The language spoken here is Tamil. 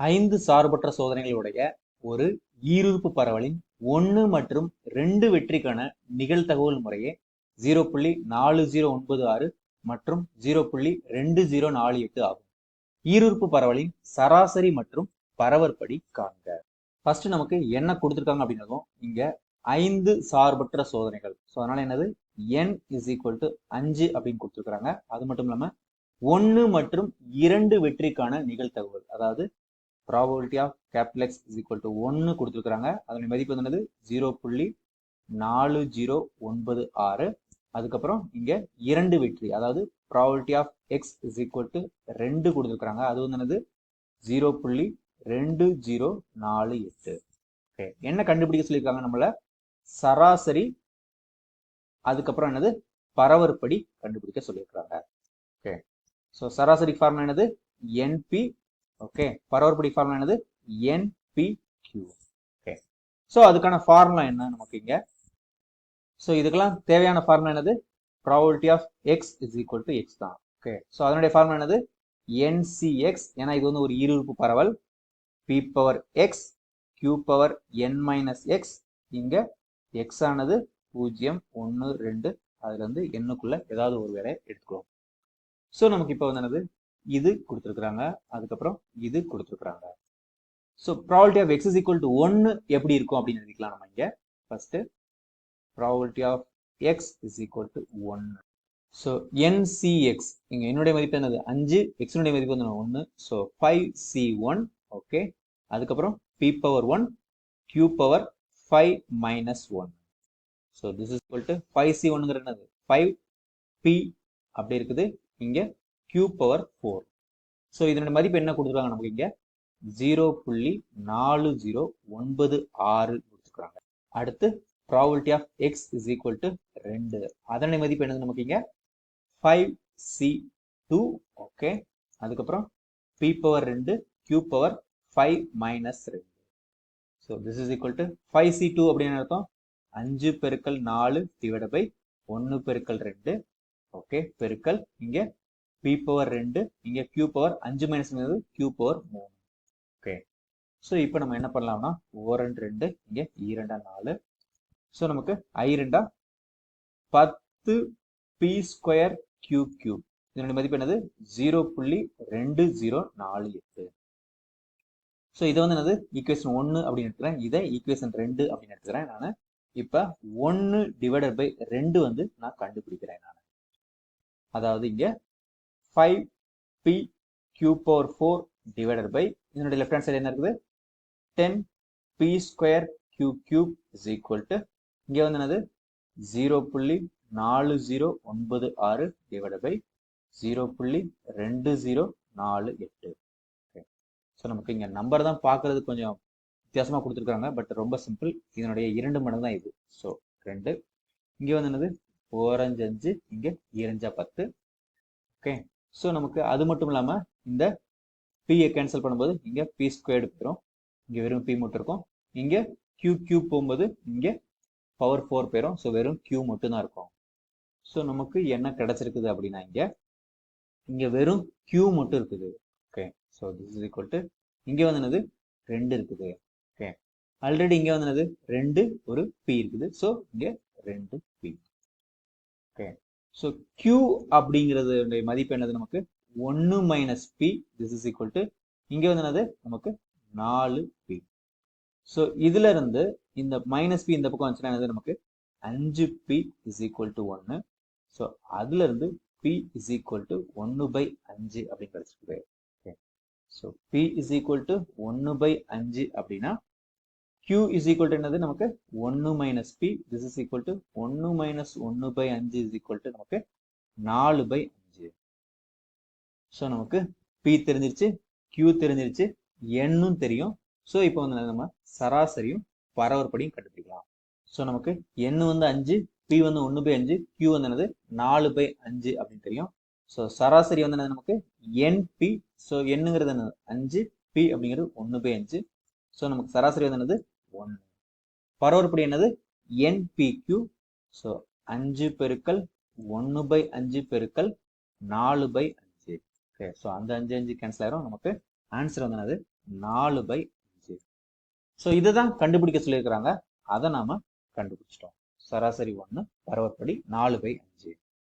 ஐந்து சார்பற்ற சோதனைகளுடைய ஒரு ஈருறுப்பு பரவலின் ஒன்று மற்றும் ரெண்டு வெற்றிக்கான நிகழ்தகவல் முறையே ஜீரோ புள்ளி நாலு ஜீரோ ஒன்பது ஆறு மற்றும் ஜீரோ புள்ளி ரெண்டு ஜீரோ நாலு எட்டு ஆகும். ஈருறுப்பு பரவலின் சராசரி மற்றும் பரவற்படி காண்க. ஃபர்ஸ்ட் நமக்கு என்ன கொடுத்துருக்காங்க அப்படின்னதும் இங்க ஐந்து சார்பற்ற சோதனைகள். ஸோ அதனால என்னது? என் இஸ் ஈக்குவல் டு அஞ்சு அப்படின்னு கொடுத்துருக்காங்க அது மட்டும் இல்லாம ஒன்று மற்றும் இரண்டு வெற்றிக்கான நிகழ்தகவல் அதாவது probability of capital X is equal to ஒன்று கொடுத்துருக்குறாங்க. அதனுடைய மதிப்பு வந்து என்னது? ஜீரோ புள்ளி நாலு ஜீரோ ஒன்பது ஆறு. அதுக்கப்புறம் இங்கே இரண்டு வெற்றி அதாவது probability of X is equal to ரெண்டு கொடுத்துருக்குறாங்க. அது வந்து என்னது? ஜீரோ புள்ளி ரெண்டு ஜீரோ நாலு எட்டு. ஓகே என்ன கண்டுபிடிக்க சொல்லியிருக்காங்க நம்மள? சராசரி அதுக்கப்புறம் என்னது? பரவற்படி கண்டுபிடிக்க சொல்லியிருக்கிறாங்க. ஓகே ஸோ சராசரி ஃபார்முலா என்னது? என்பி ஓகே பரவற்படி ஃபார்முலா என்னது? N P Q okay so அதுக்கான ஃபார்முலா என்ன நமக்கு இங்கே? ஸோ இதுக்கெல்லாம் தேவையான ஃபார்முலா என்னது? Probability of X is equal to X தான். ஓகே ஸோ அதனுடைய ஃபார்முலா என்னது? என்சிஎக்ஸ் ஏன்னா இது வந்து ஒரு ஈருறுப்பு பரவல். P power X Q power N minus X இங்கே எக்ஸ் ஆனது பூஜ்ஜியம் ஒன்று ரெண்டு. அதுலேருந்து எண்ணுக்குள்ளே ஏதாவது ஒரு வேலையை எடுத்துக்கிறோம். ஸோ நமக்கு இப்போ வந்து என்னது? இது கொடுத்துருக்குறாங்க அதுக்கப்புறம் இது கொடுத்துருக்குறாங்க. So probability of X is equal to ஒன்று எப்படி இருக்கும் அப்படின்னு எழுதிக்கலாம் நம்ம இங்கே. First probability of X is equal to ஒன்று ஸோ என்சிஎக்ஸ் இங்கே என்னுடைய மதிப்பு என்னது? அஞ்சு எக்ஸினுடைய மதிப்பு வந்து ஒன்று so five C one okay அதுக்கப்புறம் P power one Q power five minus one so this is equal to five C ஒன்னுங்கிற என்னது? ஃபைவ் பி அப்படி இருக்குது. இங்கே கியூ பவர் ஃபோர் ஸோ இதனுடைய மதிப்பு என்ன கொடுத்துருக்காங்க நமக்கு இங்கே? ஜீரோ புள்ளி நாலு ஜீரோ ஒன்பது ஆறு கொடுத்துருக்காங்க. அடுத்து probability of X is equal to ரெண்டு. அதனுடைய மதிப்பு என்னது நமக்கு இங்கே? ஃபைவ் சி டூ ஓகே அதுக்கப்புறம் பி பவர் ரெண்டு கியூ பவர் ஃபைவ் மைனஸ் ரெண்டு. So this is equal to five C two அப்படின்னு அர்த்தம்? அஞ்சு பெருக்கல் நாலு டிவைட் பை ஒன்று பெருக்கல் ரெண்டு ஓகே பெருக்கல் இங்கே பி பவர் ரெண்டு இங்கே கியூ பவர் அஞ்சு மைனஸ் கியூ பவர் மூணு. ஓகே ஸோ இப்போ நம்ம என்ன பண்ணலாம்னா ஓ ரெண்டு ரெண்டு இங்கே ஈரெண்டா e நாலு. ஸோ நமக்கு ஐ ரெண்டா பத்து பி ஸ்கொயர் கியூ கியூ இதனுடைய மதிப்பு என்னது? ஜீரோ புள்ளி ரெண்டு ஜீரோ நாலு எட்டு. ஸோ இதை வந்து என்னது? ஈக்குவேஷன் ஒன்று அப்படின்னு எடுத்துக்கிறேன் இதை ஈக்குவேஷன் ரெண்டு அப்படின்னு எடுத்துக்கிறேன் நான் இப்போ ஒன்று டிவைடட் பை ரெண்டு வந்து நான் கண்டுபிடிக்கிறேன் நான். அதாவது இங்கே five P Q power four divided by இதனுடைய லெஃப்ட் ஹேண்ட் சைடு என்ன இருக்குது? Ten P square Q cube is equal to இங்கே வந்து என்னது? ஜீரோ புள்ளி நாலு ஜீரோ ஒன்பது ஆறு டிவைடட் பை ஜீரோ புள்ளி ரெண்டு ஜீரோ நாலு எட்டு. ஓகே ஸோ நமக்கு இங்கே நம்பர் தான் பார்க்கறது கொஞ்சம் வித்தியாசமாக கொடுத்துருக்காங்க. பட் ரொம்ப சிம்பிள் இதனுடைய இரண்டு மடங்கு தான் இது. ஸோ ரெண்டு. இங்கே வந்து என்னது? ஓரஞ்சு அஞ்சு இங்கே இரஞ்சா பத்து. ஓகே ஸோ நமக்கு அது மட்டும் இல்லாமல் இந்த பியை கேன்சல் பண்ணும்போது இங்கே பி ஸ்கொயர்டு போயிடும் இங்கே வெறும் பி மட்டும் இருக்கும். இங்கே கியூ கியூ போகும்போது இங்கே பவர் ஃபோர் போயிடும் ஸோ வெறும் கியூ மட்டும் தான் இருக்கும். ஸோ நமக்கு என்ன கிடச்சிருக்குது அப்படின்னா இங்கே இங்கே வெறும் கியூ மட்டும் இருக்குது. Okay so this is equal to இங்கே வந்து ரெண்டு இருக்குது. ஓகே ஆல்ரெடி இங்கே வந்து ரெண்டு ஒரு பி இருக்குது. ஸோ இங்கே ரெண்டு ஸோ கியூ அப்படிங்கிறது மதிப்பு என்னது நமக்கு? ஒன்று minus P this is equal to இங்கே வந்து என்னது? நமக்கு நாலு பி ஸோ இதுல இருந்து இந்த மைனஸ் பி இந்த பக்கம் வந்துச்சுன்னா என்னது நமக்கு? அஞ்சு பி இஸ் ஈக்குவல் டு ஒன்று ஸோ அதுல இருந்து பி இஸ் ஈக்குவல் டு ஒன்று பை அஞ்சு அப்படின்னு கிடைச்சிருக்கு okay so P is equal to ஒன்று பை அஞ்சு அப்படின்னா q இஸ் ஈக்குவல் டு என்னது? நமக்கு ஒன்று minus P this is equal to ஒன்று மைனஸ் ஒன்று பை அஞ்சு இஸ் ஈக்குவல் டு நமக்கு நாலு பை அஞ்சு. ஸோ நமக்கு பி தெரிஞ்சிருச்சு க்யூ தெரிஞ்சிருச்சு என்னும் தெரியும். ஸோ இப்போ வந்து நம்ம சராசரியும் பரவற்படியும் கண்டுபிடிக்கலாம். ஸோ நமக்கு எண் வந்து அஞ்சு பி வந்து ஒன்று பை அஞ்சு கியூ வந்து என்னது? நாலு பை அஞ்சு அப்படின்னு தெரியும். ஸோ சராசரி வந்து என்னது நமக்கு? என் பி ஸோ என்னங்கிறது என்னது? அஞ்சு பி அப்படிங்கிறது ஒன்று பை அஞ்சு. ஸோ நமக்கு சராசரி வந்து என்னது? ஒன்று பரவற்படி என்னது? என்பிக்யூ ஸோ அஞ்சு பெருக்கல் ஒன்று பை அஞ்சு பெருக்கல் நாலு பை அஞ்சு. ஓகே ஸோ அந்த அஞ்சு அஞ்சு கேன்சல் ஆயிரும். நமக்கு ஆன்சர் வந்து என்னது? நாலு பை அஞ்சு. ஸோ இதை தான் கண்டுபிடிக்க சொல்லியிருக்கிறாங்க. அதை நாம கண்டுபிடிச்சிட்டோம். சராசரி ஒன்று பரவற்படி நாலு பை அஞ்சு.